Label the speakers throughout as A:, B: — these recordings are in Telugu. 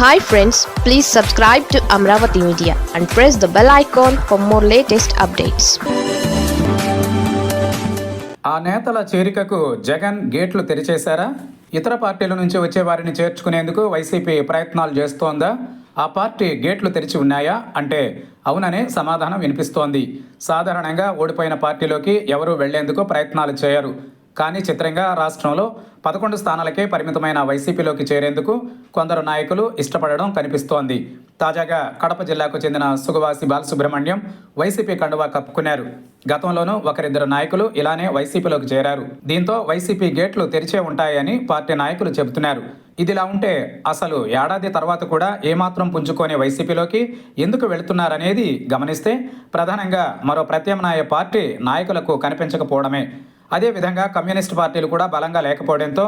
A: Hi friends please subscribe to Amaravati media and press the bell icon for more latest updates
B: ఆ నేతల చేరికకు జగన్ గేట్లు తెరిచేశారా? ఇతర పార్టీల నుంచి వచ్చే వారిని చేర్చుకునేందుకు వైసీపీ ప్రయత్నాలు చేస్తోందా? ఆ పార్టీ గేట్లు తెరిచి ఉన్నాయా? అంటే అవుననే సమాధానం వినిపిస్తోంది. సాధారణంగా ఓడిపోయిన పార్టీలోకి ఎవరూ వెళ్ళేందుకు ప్రయత్నాలు చేయరు. కానీ చిత్రంగా రాష్ట్రంలో పదకొండు స్థానాలకే పరిమితమైన వైసీపీలోకి చేరేందుకు కొందరు నాయకులు ఇష్టపడడం కనిపిస్తోంది. తాజాగా కడప జిల్లాకు చెందిన సుగవాసి బాలసుబ్రహ్మణ్యం వైసీపీ కండువా కప్పుకున్నారు. గతంలోనూ ఒకరిద్దరు నాయకులు ఇలానే వైసీపీలోకి చేరారు. దీంతో వైసీపీ గేట్లు తెరిచే ఉంటాయని పార్టీ నాయకులు చెబుతున్నారు. ఇదిలా ఉంటే అసలు ఏడాది తర్వాత కూడా ఏమాత్రం పుంజుకోని వైసీపీలోకి ఎందుకు వెళుతున్నారనేది గమనిస్తే ప్రధానంగా మరో ప్రత్యామ్నాయ పార్టీ నాయకులకు కనిపించకపోవడమే. అదేవిధంగా కమ్యూనిస్ట్ పార్టీలు కూడా బలంగా లేకపోవడంతో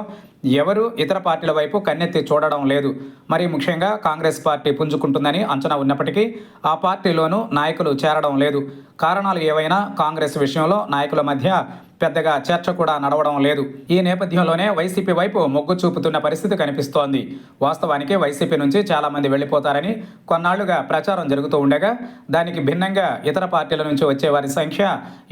B: ఎవరు ఇతర పార్టీల వైపు కన్నెత్తి చూడడం లేదు. మరి ముఖ్యంగా కాంగ్రెస్ పార్టీ పుంజుకుంటుందని అంచనా ఉన్నప్పటికీ ఆ పార్టీలోనూ నాయకులు చేరడం లేదు. కారణాలు ఏవైనా కాంగ్రెస్ విషయంలో నాయకుల మధ్య పెద్దగా చర్చ కూడా నడవడం లేదు. ఈ నేపథ్యంలోనే వైసీపీ వైపు మొగ్గు చూపుతున్న పరిస్థితి కనిపిస్తోంది. వాస్తవానికి వైసీపీ నుంచి చాలామంది వెళ్ళిపోతారని కొన్నాళ్ళుగా ప్రచారం జరుగుతూ ఉండగా దానికి భిన్నంగా ఇతర పార్టీల నుంచి వచ్చే వారి సంఖ్య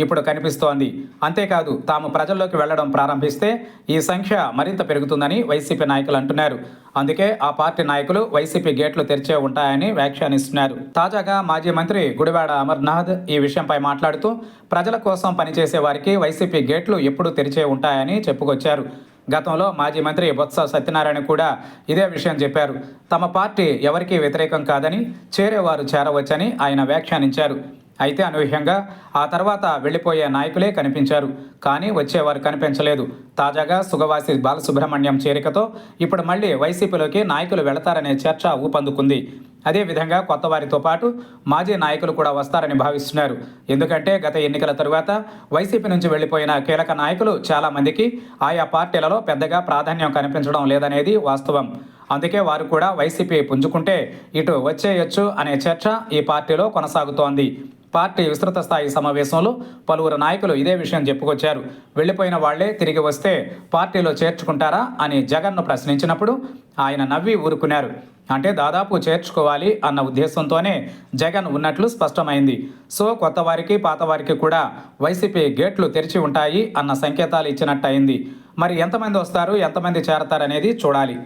B: ఇప్పుడు కనిపిస్తోంది. అంతేకాదు తాము ప్రజల్లోకి వెళ్ళడం ప్రారంభిస్తే ఈ సంఖ్య మరింత పెరుగుతుందని వైసీపీ నాయకులు అంటున్నారు. అందుకే ఆ పార్టీ నాయకులు వైసీపీ గేట్లు తెరిచే ఉంటాయని వ్యాఖ్యానిస్తున్నారు. తాజాగా మాజీ మంత్రి గుడివాడ అమర్నాథ్ ఈ విషయంపై మాట్లాడుతూ ప్రజల కోసం పనిచేసే వారికి వైసీపీ గేట్లు ఎప్పుడు తెరిచే ఉంటాయని చెప్పుకొచ్చారు. గతంలో మాజీ మంత్రి బొత్స సత్యనారాయణ కూడా ఇదే విషయం చెప్పారు. తమ పార్టీ ఎవరికీ వ్యతిరేకం కాదని చేరేవారు చేరవచ్చని ఆయన వ్యాఖ్యానించారు. అయితే అనూహ్యంగా ఆ తర్వాత వెళ్ళిపోయే నాయకులే కనిపించారు. కానీ వచ్చేవారు కనిపించలేదు. తాజాగా సుగవాసి బాలసుబ్రహ్మణ్యం చేరికతో ఇప్పుడు మళ్ళీ వైసీపీలోకి నాయకులు వెళతారనే చర్చ ఊపందుకుంది. అదేవిధంగా కొత్త వారితో పాటు మాజీ నాయకులు కూడా వస్తారని భావిస్తున్నారు. ఎందుకంటే గత ఎన్నికల తరువాత వైసీపీ నుంచి వెళ్ళిపోయిన కీలక నాయకులు చాలామందికి ఆయా పార్టీలలో పెద్దగా ప్రాధాన్యం కనిపించడం లేదనేది వాస్తవం. అందుకే వారు కూడా వైసీపీ పుంజుకుంటే ఇటు వచ్చేయొచ్చు అనే చర్చ ఈ పార్టీలో కొనసాగుతోంది. పార్టీ విస్తృత స్థాయి సమావేశంలో పలువురు నాయకులు ఇదే విషయం చెప్పుకొచ్చారు. వెళ్ళిపోయిన వాళ్ళే తిరిగి వస్తే పార్టీలో చేర్చుకుంటారా అని జగన్ను ప్రశ్నించినప్పుడు ఆయన నవ్వి ఊరుకున్నారు. అంటే దాదాపు చేర్చుకోవాలి అన్న ఉద్దేశంతోనే జగన్ ఉన్నట్లు స్పష్టమైంది. సో కొత్త వారికి పాత వారికి కూడా వైసీపీ గేట్లు తెరిచి ఉంటాయి అన్న సంకేతాలు ఇచ్చినట్టయింది. మరి ఎంతమంది వస్తారు ఎంతమంది చేరతారనేది చూడాలి.